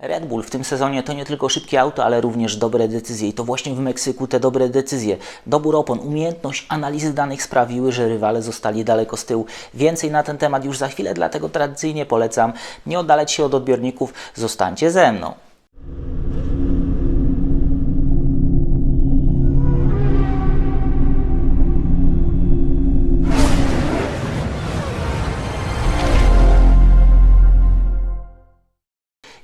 Red Bull w tym sezonie to nie tylko szybkie auto, ale również dobre decyzje. I to właśnie w Meksyku te dobre decyzje, dobór opon, umiejętność analizy danych sprawiły, że rywale zostali daleko z tyłu. Więcej na ten temat już za chwilę, dlatego tradycyjnie polecam nie oddalać się od odbiorników, zostańcie ze mną.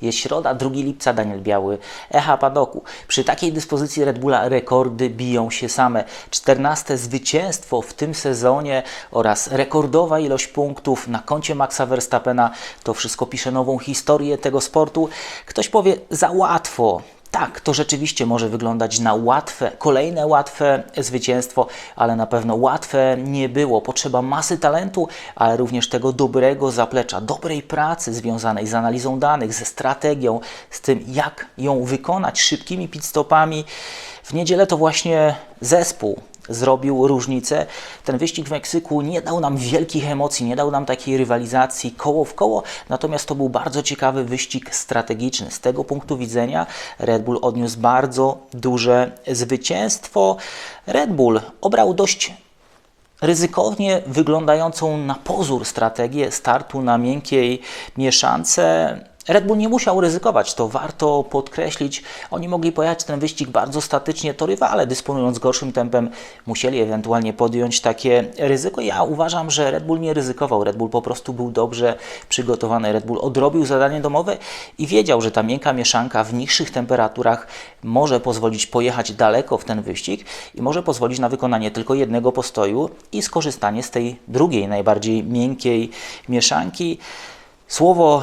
Jest środa, 2 lipca, Daniel Biały, Echa Padoku. Przy takiej dyspozycji Red Bulla rekordy biją się same. 14 zwycięstwo w tym sezonie oraz rekordowa ilość punktów na koncie Maxa Verstappena. To wszystko pisze nową historię tego sportu. Ktoś powie, za łatwo. Tak, to rzeczywiście może wyglądać na łatwe, kolejne łatwe zwycięstwo, ale na pewno łatwe nie było. Potrzeba masy talentu, ale również tego dobrego zaplecza, dobrej pracy związanej z analizą danych, ze strategią, z tym jak ją wykonać szybkimi pitstopami. W niedzielę to właśnie zespół zrobił różnicę. Ten wyścig w Meksyku nie dał nam wielkich emocji, nie dał nam takiej rywalizacji koło w koło, natomiast to był bardzo ciekawy wyścig strategiczny. Z tego punktu widzenia Red Bull odniósł bardzo duże zwycięstwo. Red Bull obrał dość ryzykownie wyglądającą na pozór strategię startu na miękkiej mieszance. Red Bull nie musiał ryzykować, to warto podkreślić. Oni mogli pojechać ten wyścig bardzo statycznie, to rywale dysponując gorszym tempem musieli ewentualnie podjąć takie ryzyko. Ja uważam, że Red Bull nie ryzykował. Red Bull po prostu był dobrze przygotowany. Red Bull odrobił zadanie domowe i wiedział, że ta miękka mieszanka w niższych temperaturach może pozwolić pojechać daleko w ten wyścig i może pozwolić na wykonanie tylko jednego postoju i skorzystanie z tej drugiej, najbardziej miękkiej mieszanki. Słowo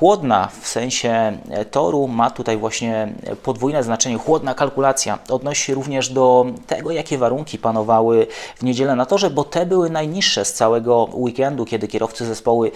chłodna w sensie toru ma tutaj właśnie podwójne znaczenie. Chłodna kalkulacja odnosi się również do tego, jakie warunki panowały w niedzielę na torze, bo te były najniższe z całego weekendu, kiedy kierowcy zespoły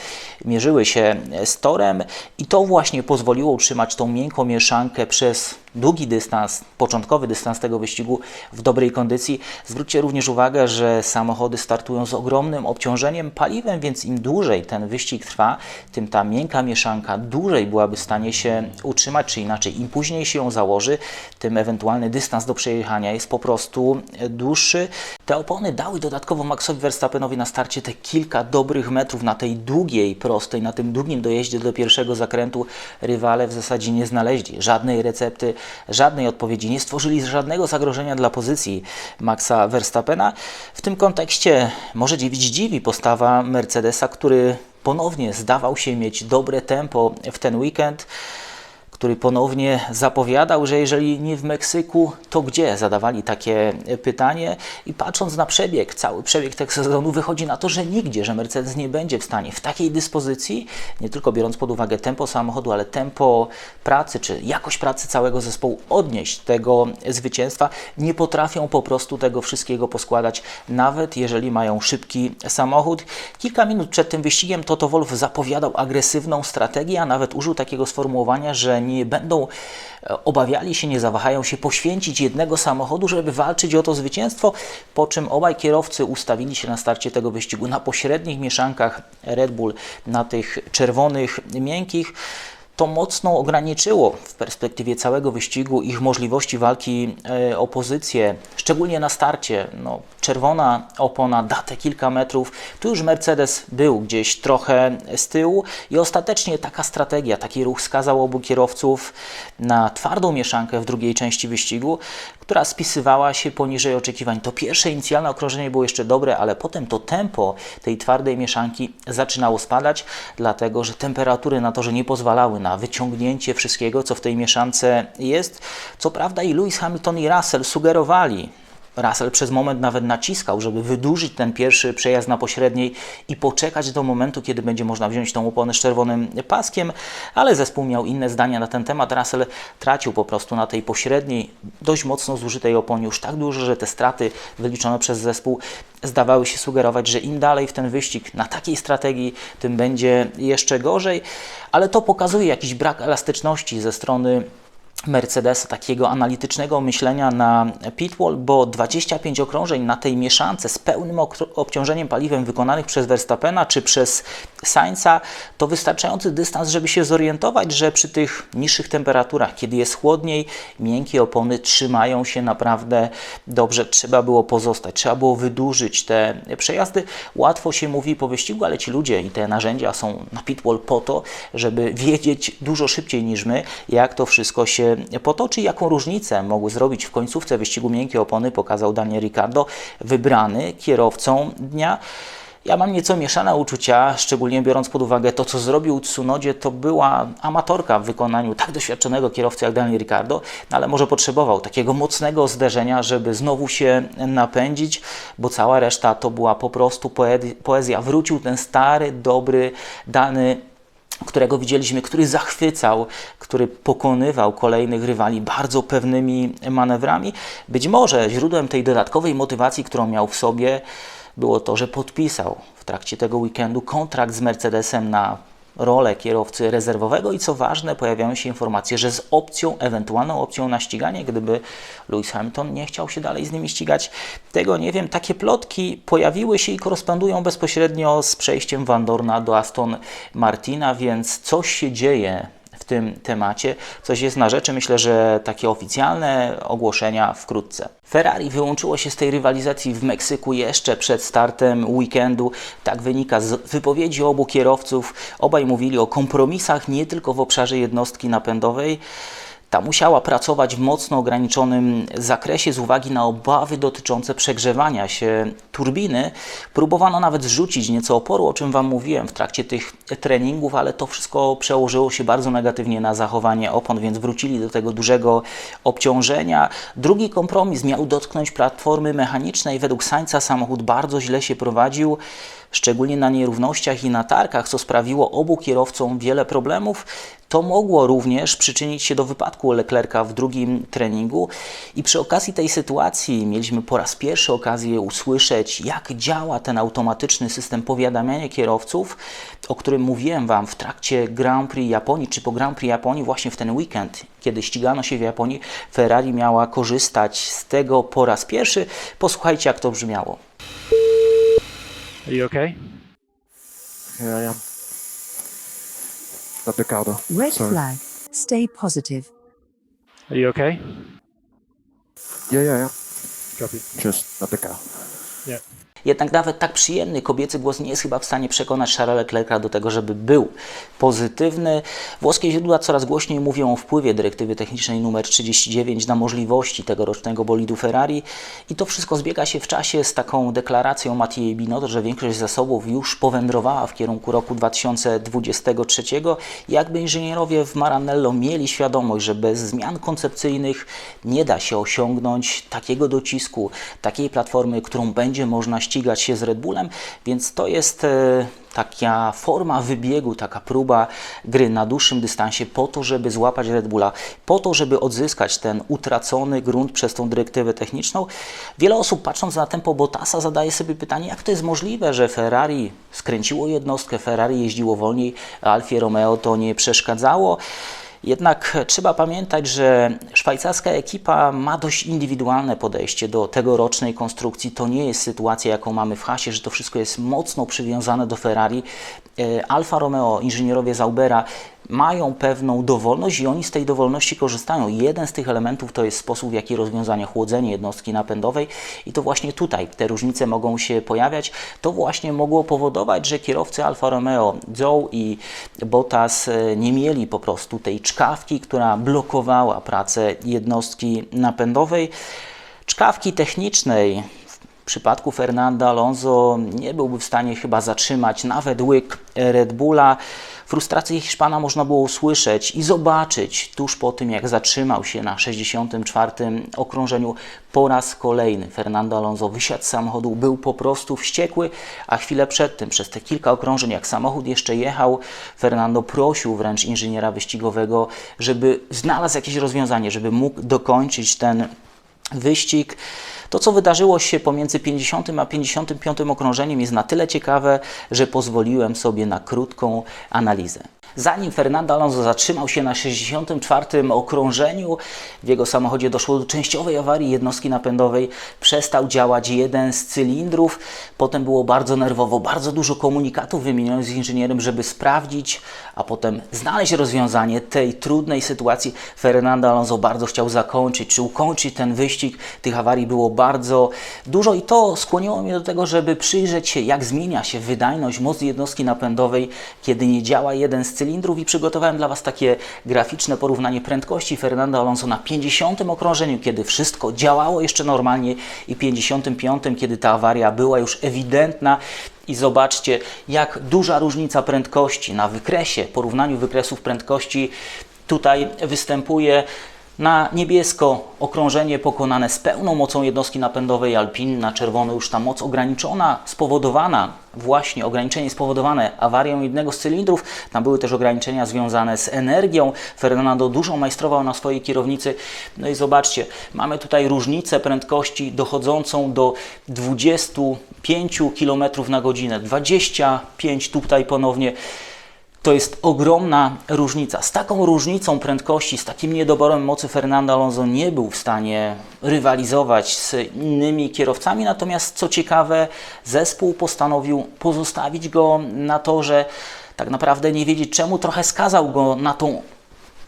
mierzyły się z torem i to właśnie pozwoliło utrzymać tą miękką mieszankę przez długi dystans, początkowy dystans tego wyścigu w dobrej kondycji. Zwróćcie również uwagę, że samochody startują z ogromnym obciążeniem paliwem, więc im dłużej ten wyścig trwa, tym ta miękka mieszanka dłużej byłaby w stanie się utrzymać, czy inaczej, im później się ją założy, tym ewentualny dystans do przejechania jest po prostu dłuższy. Te opony dały dodatkowo Maxowi Verstappenowi na starcie te kilka dobrych metrów na tej długiej prostej, na tym długim dojeździe do pierwszego zakrętu. Rywale w zasadzie nie znaleźli żadnej recepty, żadnej odpowiedzi, nie stworzyli żadnego zagrożenia dla pozycji Maxa Verstappena. W tym kontekście może dziwić dziwi postawa Mercedesa, który ponownie zdawał się mieć dobre tempo w ten weekend który ponownie zapowiadał, że jeżeli nie w Meksyku, to gdzie? Zadawali takie pytanie i patrząc na przebieg, cały przebieg tego sezonu wychodzi na to, że nigdzie, że Mercedes nie będzie w stanie w takiej dyspozycji, nie tylko biorąc pod uwagę tempo samochodu, ale tempo pracy, czy jakość pracy całego zespołu, odnieść tego zwycięstwa. Nie potrafią po prostu tego wszystkiego poskładać, nawet jeżeli mają szybki samochód. Kilka minut przed tym wyścigiem Toto Wolff zapowiadał agresywną strategię, a nawet użył takiego sformułowania, że nie będą obawiali się, nie zawahają się poświęcić jednego samochodu, żeby walczyć o to zwycięstwo, po czym obaj kierowcy ustawili się na starcie tego wyścigu. Na pośrednich mieszankach Red Bull, na tych czerwonych, miękkich to mocno ograniczyło w perspektywie całego wyścigu ich możliwości walki e, o pozycję, szczególnie na starcie. No, czerwona opona da kilka metrów. Tu już Mercedes był gdzieś trochę z tyłu i ostatecznie taka strategia, taki ruch skazał obu kierowców na twardą mieszankę w drugiej części wyścigu, która spisywała się poniżej oczekiwań. To pierwsze inicjalne okrążenie było jeszcze dobre, ale potem to tempo tej twardej mieszanki zaczynało spadać, dlatego że temperatury na torze nie pozwalały na wyciągnięcie wszystkiego, co w tej mieszance jest. Co prawda i Lewis Hamilton i Russell sugerowali, Russell przez moment nawet naciskał, żeby wydłużyć ten pierwszy przejazd na pośredniej i poczekać do momentu, kiedy będzie można wziąć tą oponę z czerwonym paskiem, ale zespół miał inne zdania na ten temat. Russell tracił po prostu na tej pośredniej, dość mocno zużytej oponie już tak dużo, że te straty wyliczone przez zespół zdawały się sugerować, że im dalej w ten wyścig na takiej strategii, tym będzie jeszcze gorzej, ale to pokazuje jakiś brak elastyczności ze strony Mercedesa, takiego analitycznego myślenia na pitwall, bo 25 okrążeń na tej mieszance z pełnym obciążeniem paliwem wykonanych przez Verstappena czy przez Sainza to wystarczający dystans, żeby się zorientować, że przy tych niższych temperaturach, kiedy jest chłodniej, miękkie opony trzymają się naprawdę dobrze. Trzeba było pozostać, trzeba było wydłużyć te przejazdy. Łatwo się mówi po wyścigu, ale ci ludzie i te narzędzia są na pitwall po to, żeby wiedzieć dużo szybciej niż my, jak to wszystko się potoczy, jaką różnicę mogły zrobić w końcówce wyścigu miękkie opony, pokazał Daniel Ricciardo, wybrany kierowcą dnia. Ja mam nieco mieszane uczucia, szczególnie biorąc pod uwagę to, co zrobił Tsunodzie, to była amatorka w wykonaniu tak doświadczonego kierowcy jak Daniel Ricciardo, no ale może potrzebował takiego mocnego zderzenia, żeby znowu się napędzić, bo cała reszta to była po prostu poe- poezja. Wrócił ten stary, dobry, dany którego widzieliśmy, który zachwycał, który pokonywał kolejnych rywali bardzo pewnymi manewrami. Być może źródłem tej dodatkowej motywacji, którą miał w sobie, było to, że podpisał w trakcie tego weekendu kontrakt z Mercedesem na rolę kierowcy rezerwowego i co ważne, pojawiają się informacje, że z opcją, ewentualną opcją na ściganie, gdyby Lewis Hamilton nie chciał się dalej z nimi ścigać. Tego nie wiem. Takie plotki pojawiły się i korespondują bezpośrednio z przejściem Van Dorna do Aston Martina, więc coś się dzieje w tym temacie. Coś jest na rzeczy. Myślę, że takie oficjalne ogłoszenia wkrótce. Ferrari wyłączyło się z tej rywalizacji w Meksyku jeszcze przed startem weekendu. Tak wynika z wypowiedzi obu kierowców. Obaj mówili o kompromisach nie tylko w obszarze jednostki napędowej. Ta musiała pracować w mocno ograniczonym zakresie z uwagi na obawy dotyczące przegrzewania się turbiny. Próbowano nawet zrzucić nieco oporu, o czym Wam mówiłem w trakcie tych treningów, ale to wszystko przełożyło się bardzo negatywnie na zachowanie opon, więc wrócili do tego dużego obciążenia. Drugi kompromis miał dotknąć platformy mechanicznej. Według Sańca samochód bardzo źle się prowadził szczególnie na nierównościach i na tarkach, co sprawiło obu kierowcom wiele problemów. To mogło również przyczynić się do wypadku Leclerca w drugim treningu. I przy okazji tej sytuacji mieliśmy po raz pierwszy okazję usłyszeć, jak działa ten automatyczny system powiadamiania kierowców, o którym mówiłem Wam w trakcie Grand Prix Japonii, czy po Grand Prix Japonii, właśnie w ten weekend, kiedy ścigano się w Japonii, Ferrari miała korzystać z tego po raz pierwszy. Posłuchajcie, jak to brzmiało. Are you okay? Here I am. Not Ricardo. Red Sorry. flag. Stay positive. Are you okay? Yeah, yeah, yeah. Copy. Just not the car. Yeah. Jednak nawet tak przyjemny kobiecy głos nie jest chyba w stanie przekonać Charlesa Leclerca do tego, żeby był pozytywny. Włoskie źródła coraz głośniej mówią o wpływie dyrektywy technicznej nr 39 na możliwości tegorocznego bolidu Ferrari i to wszystko zbiega się w czasie z taką deklaracją Mattiei Binotto, że większość zasobów już powędrowała w kierunku roku 2023. Jakby inżynierowie w Maranello mieli świadomość, że bez zmian koncepcyjnych nie da się osiągnąć takiego docisku, takiej platformy, którą będzie można ścigać się z Red Bullem, więc to jest e, taka forma wybiegu, taka próba gry na dłuższym dystansie po to, żeby złapać Red Bulla, po to, żeby odzyskać ten utracony grunt przez tą dyrektywę techniczną. Wiele osób patrząc na tempo Bottasa zadaje sobie pytanie, jak to jest możliwe, że Ferrari skręciło jednostkę, Ferrari jeździło wolniej, Alfie Romeo to nie przeszkadzało. Jednak trzeba pamiętać, że szwajcarska ekipa ma dość indywidualne podejście do tegorocznej konstrukcji. To nie jest sytuacja, jaką mamy w Hasie, że to wszystko jest mocno przywiązane do Ferrari. E, Alfa Romeo, inżynierowie Zaubera mają pewną dowolność i oni z tej dowolności korzystają. Jeden z tych elementów to jest sposób, w jaki rozwiązania chłodzenie jednostki napędowej i to właśnie tutaj te różnice mogą się pojawiać. To właśnie mogło powodować, że kierowcy Alfa Romeo, Zhou i Bottas e, nie mieli po prostu tej czkawki, która blokowała pracę jednostki napędowej. Czkawki technicznej w przypadku Fernanda Alonso nie byłby w stanie chyba zatrzymać nawet łyk Red Bulla. Frustrację Hiszpana można było usłyszeć i zobaczyć tuż po tym, jak zatrzymał się na 64. okrążeniu po raz kolejny. Fernando Alonso wysiadł z samochodu, był po prostu wściekły, a chwilę przed tym, przez te kilka okrążeń, jak samochód jeszcze jechał, Fernando prosił wręcz inżyniera wyścigowego, żeby znalazł jakieś rozwiązanie, żeby mógł dokończyć ten wyścig. To, co wydarzyło się pomiędzy 50 a 55 okrążeniem, jest na tyle ciekawe, że pozwoliłem sobie na krótką analizę. Zanim Fernando Alonso zatrzymał się na 64. okrążeniu, w jego samochodzie doszło do częściowej awarii jednostki napędowej, przestał działać jeden z cylindrów, potem było bardzo nerwowo, bardzo dużo komunikatów wymienionych z inżynierem, żeby sprawdzić, a potem znaleźć rozwiązanie tej trudnej sytuacji. Fernando Alonso bardzo chciał zakończyć, czy ukończyć ten wyścig. Tych awarii było bardzo dużo i to skłoniło mnie do tego, żeby przyjrzeć się, jak zmienia się wydajność, moc jednostki napędowej, kiedy nie działa jeden z cylindrów i przygotowałem dla Was takie graficzne porównanie prędkości Fernando Alonso na 50 okrążeniu, kiedy wszystko działało jeszcze normalnie i 55, kiedy ta awaria była już ewidentna. I zobaczcie, jak duża różnica prędkości na wykresie, porównaniu wykresów prędkości tutaj występuje. Na niebiesko okrążenie pokonane z pełną mocą jednostki napędowej Alpine, na czerwono już ta moc ograniczona, spowodowana, właśnie ograniczenie spowodowane awarią jednego z cylindrów. Tam były też ograniczenia związane z energią. Fernando dużo majstrował na swojej kierownicy. No i zobaczcie, mamy tutaj różnicę prędkości dochodzącą do 25 km na godzinę. 25 tutaj ponownie. To jest ogromna różnica. Z taką różnicą prędkości, z takim niedoborem mocy Fernando Alonso nie był w stanie rywalizować z innymi kierowcami. Natomiast co ciekawe, zespół postanowił pozostawić go na torze. Tak naprawdę nie wiedzieć czemu, trochę skazał go na tą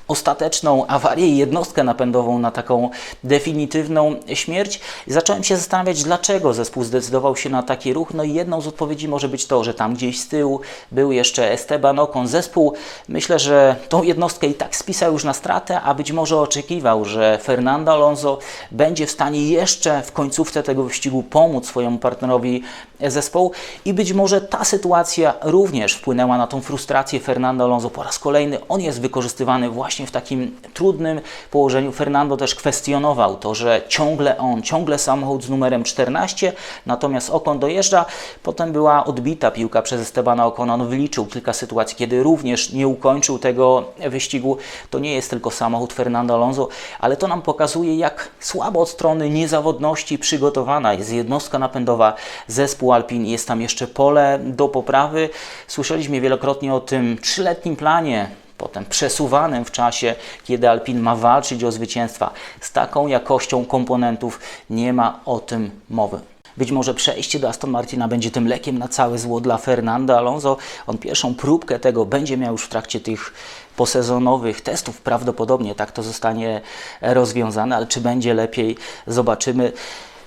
ostateczną awarię i jednostkę napędową na taką definitywną śmierć. Zacząłem się zastanawiać, dlaczego zespół zdecydował się na taki ruch. No i jedną z odpowiedzi może być to, że tam gdzieś z tyłu był jeszcze Esteban Ocon. Zespół myślę, że tą jednostkę i tak spisał już na stratę, a być może oczekiwał, że Fernando Alonso będzie w stanie jeszcze w końcówce tego wyścigu pomóc swojemu partnerowi zespołu i być może ta sytuacja również wpłynęła na tą frustrację Fernando Alonso po raz kolejny. On jest wykorzystywany właśnie w takim trudnym położeniu. Fernando też kwestionował to, że ciągle on, ciągle samochód z numerem 14, natomiast Ocon dojeżdża. Potem była odbita piłka przez Estebana Ocona. On wyliczył kilka sytuacji, kiedy również nie ukończył tego wyścigu. To nie jest tylko samochód Fernando Alonso, ale to nam pokazuje, jak słabo od strony niezawodności przygotowana jest jednostka napędowa zespół Alpin. Jest tam jeszcze pole do poprawy. Słyszeliśmy wielokrotnie o tym trzyletnim planie potem przesuwanym w czasie, kiedy Alpin ma walczyć o zwycięstwa. Z taką jakością komponentów nie ma o tym mowy. Być może przejście do Aston Martina będzie tym lekiem na całe zło dla Fernando Alonso. On pierwszą próbkę tego będzie miał już w trakcie tych posezonowych testów. Prawdopodobnie tak to zostanie rozwiązane, ale czy będzie lepiej, zobaczymy.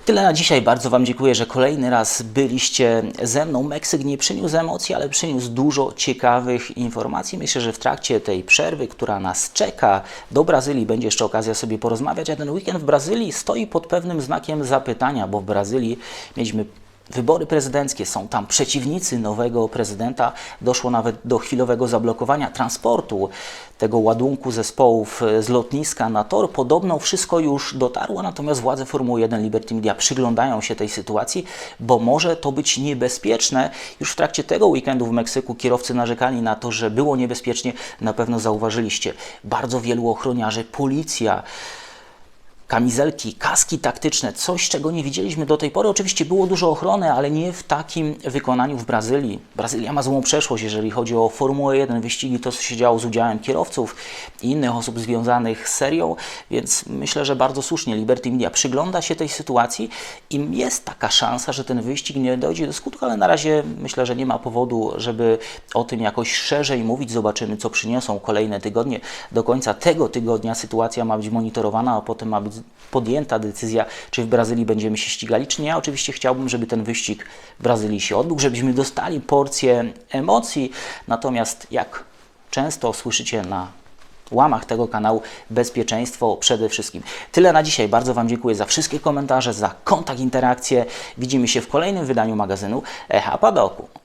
Tyle na dzisiaj. Bardzo Wam dziękuję, że kolejny raz byliście ze mną. Meksyk nie przyniósł emocji, ale przyniósł dużo ciekawych informacji. Myślę, że w trakcie tej przerwy, która nas czeka do Brazylii, będzie jeszcze okazja sobie porozmawiać. A ten weekend w Brazylii stoi pod pewnym znakiem zapytania, bo w Brazylii mieliśmy wybory prezydenckie, są tam przeciwnicy nowego prezydenta. Doszło nawet do chwilowego zablokowania transportu tego ładunku zespołów e, z lotniska na tor. Podobno wszystko już dotarło, natomiast władze Formuły 1 Liberty Media przyglądają się tej sytuacji, bo może to być niebezpieczne. Już w trakcie tego weekendu w Meksyku kierowcy narzekali na to, że było niebezpiecznie. Na pewno zauważyliście. Bardzo wielu ochroniarzy, policja, kamizelki, kaski taktyczne, coś czego nie widzieliśmy do tej pory. Oczywiście było dużo ochrony, ale nie w takim wykonaniu w Brazylii. Brazylia ma złą przeszłość, jeżeli chodzi o Formułę 1, wyścigi, to co się działo z udziałem kierowców i innych osób związanych z serią, więc myślę, że bardzo słusznie Liberty Media przygląda się tej sytuacji i jest taka szansa, że ten wyścig nie dojdzie do skutku, ale na razie myślę, że nie ma powodu, żeby o tym jakoś szerzej mówić. Zobaczymy, co przyniosą kolejne tygodnie. Do końca tego tygodnia sytuacja ma być monitorowana, a potem ma być podjęta decyzja, czy w Brazylii będziemy się ścigali, czy nie. Ja oczywiście chciałbym, żeby ten wyścig w Brazylii się odbył, żebyśmy dostali porcję emocji. Natomiast jak często słyszycie na łamach tego kanału bezpieczeństwo przede wszystkim. Tyle na dzisiaj. Bardzo Wam dziękuję za wszystkie komentarze, za kontakt, interakcje. Widzimy się w kolejnym wydaniu magazynu Echa Padoku.